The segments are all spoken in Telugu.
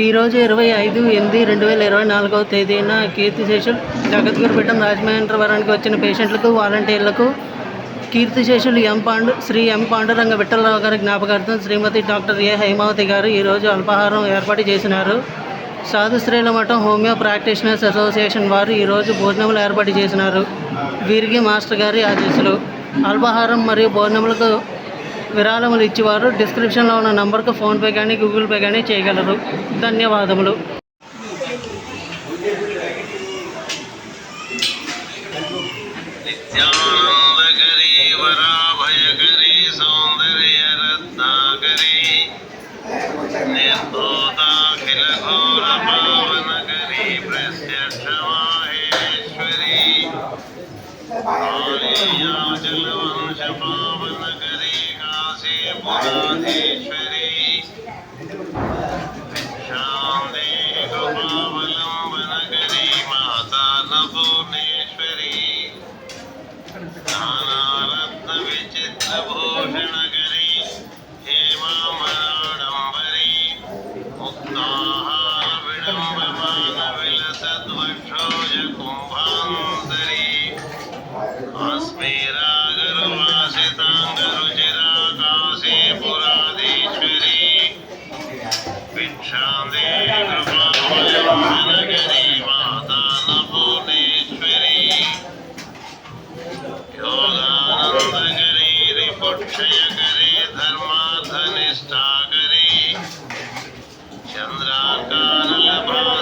ఈరోజు ఇరవై ఐదు ఎనిమిది రెండు వేల ఇరవై నాలుగవ తేదీన కీర్తిశేషులు జగద్గురుపీఠం రాజమహేంద్రవరానికి వచ్చిన పేషెంట్లకు వాలంటీర్లకు కీర్తిశేషులు ఎం పాండు శ్రీ ఎం పాండురంగ విఠలరావు గారి జ్ఞాపకార్థం శ్రీమతి డాక్టర్ ఏ హైమావతి గారు ఈరోజు అల్పాహారం ఏర్పాటు చేసినారు. సాధు స్త్రీల మఠం హోమియో ప్రాక్టీషనర్స్ అసోసియేషన్ వారు ఈరోజు భోజనములు ఏర్పాటు చేసినారు. వీరికి మాస్టర్ గారి ఆదేశాలు అల్పాహారం మరియు భోజనములకు విరాళములు ఇచ్చేవారు డిస్క్రిప్షన్లో ఉన్న నంబర్కు ఫోన్పే కానీ గూగుల్ పే కానీ చేయగలరు ధన్యవాదములు Thank you. What? కానల భావ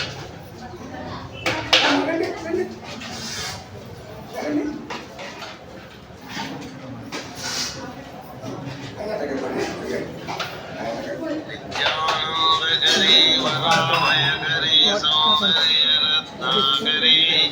سخاوي كري